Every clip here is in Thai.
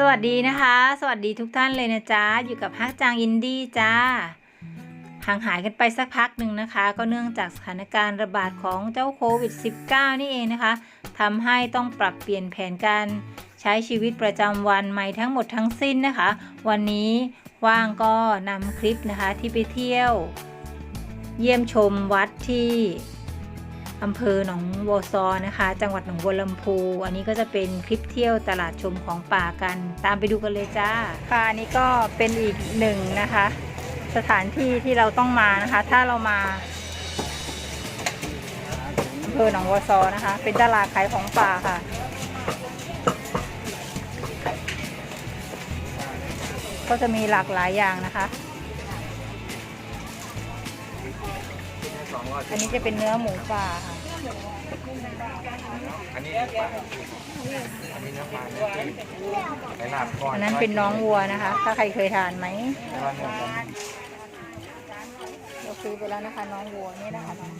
สวัสดีนะคะ สวัสดีทุกท่านเลยนะจ๊ะ อยู่กับฮักจางอินดี้จ้าห่างหายกันไปสักพักหนึ่งนะคะ ก็เนื่องจากสถานการณ์ระบาดของเจ้าโควิด -19 นี่เองนะคะทำให้ต้องปรับเปลี่ยนแผนการใช้ชีวิตประจำวันใหม่ทั้งหมดทั้งสิ้นนะคะ วันนี้ว่างก็นำคลิปนะคะที่ไปเที่ยว เยี่ยมชมวัดที่ อำเภอหนองวัวซอนะคะ จังหวัดหนองบัวลำพูอันนี้ก็จะเป็นคลิปเที่ยวตลาดชมของป่ากัน ตามไปดูกันเลยจ้าค่ะอันนี้ก็เป็นอีกหนึ่งนะคะ สถานที่ที่เราต้องมานะคะ ถ้าเรามาอำเภอหนองวัวซอนะคะ เป็นตลาดขายของป่าค่ะก็จะมีหลากหลายอย่างนะคะ อันนี้จะเป็นเนื้อหมูป่าค่ะ อันนี้ปลาอันนี้เนื้อปลาเนื้อจีนไหลาบก้อนอันนั้นเป็นน้องวัวนะคะ ถ้าใครเคยทานไหมแล้วก็เนื้อปลาเราซื้อไปแล้วนะคะ น้องวัวนี่นะคะน้อง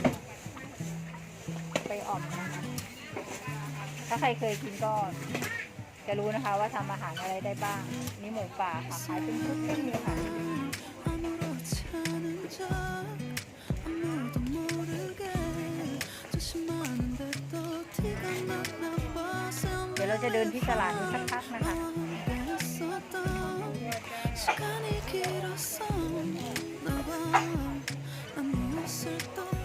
ไปอ่อมนะคะ ถ้าใครเคยกินก็จะรู้นะคะว่าทำอาหารอะไรได้บ้าง นี่หมูป่าค่ะขายเป็นชุดเล่มเลยค่ะ 아무렇지 않은 척 아무도 모르게 조심하는데 또 티가 나나 봐 เดี๋ยวเราจะเดินที่ตลาดนี้สักพักนะคะ 했었던 시간이 길었어 나봐 난 무엇을 또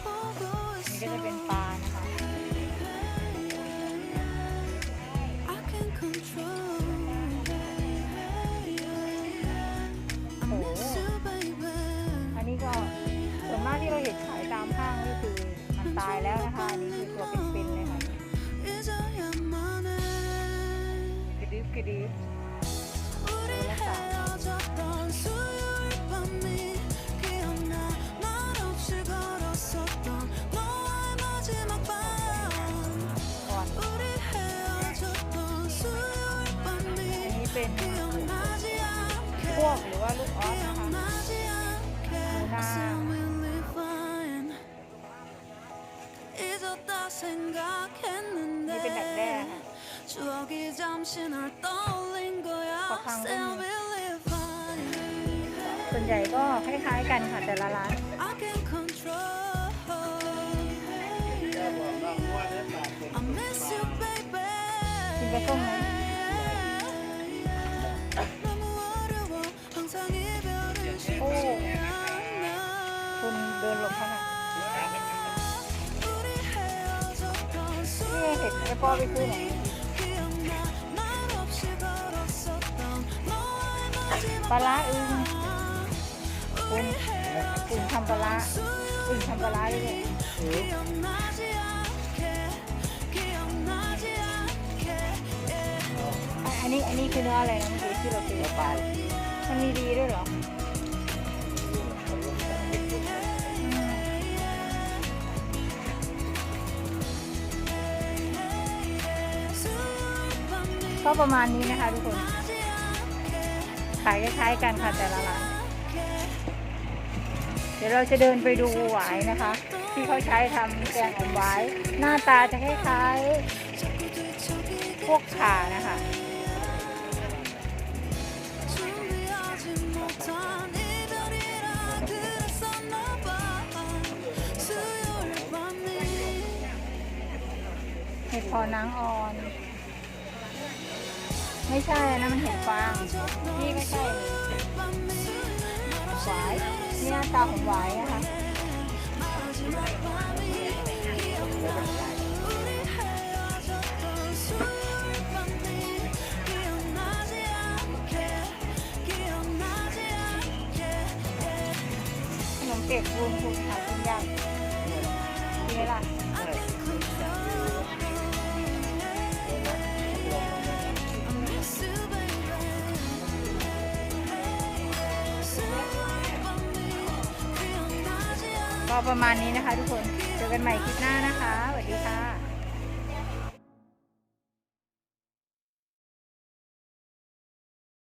เป็น 기억나지 พว 않게 กหรือว่าลูกออสนะคะ 기억나지 않게 누나. Assumingly fine 잊었다 นี่เป็นดักแด้ 생각했는데 ค่ะ 추억이 잠시 널 떠올린 거야 꽉한 Still 거네. believe fine ส่วนใหญ่ก็คล้ายๆกันค่ะแต่ละร้าน I can control I miss you baby กินปลาส้ม นหลบเขาหน่อยนี่เห็นไอ้พ่อไปขึ้นไหนปลาร้าอึงคุณคุณทำปลาร้าอึงทำปลาร้าด้วยอันนี้อันนี้คือเนื้ออะไรนะเมื่อกี้ที่เราซื้อปลา มันมีดีด้วยเหรอ ก็ประมาณนี้นะคะทุกคน ขายคล้ายๆกันค่ะแต่ละร้าน เดี๋ยวเราจะเดินไปดูหวายนะคะ ที่เขาใช้ทำแกงออมหวาย หน้าตาจะคล้ายๆ พวกขานะคะเห็ดพอนางออน ไม่ใช่นะมันเห็นฟางนี่ไม่ใช่หวายนี่ยตาของหวายนะคะขนมเปียกบูมบูณค่ะคุณยายดีไหมล่ะ ก็ประมาณนี้นะคะทุกคน เจอกันใหม่คลิปหน้านะคะ สวัสดีค่ะ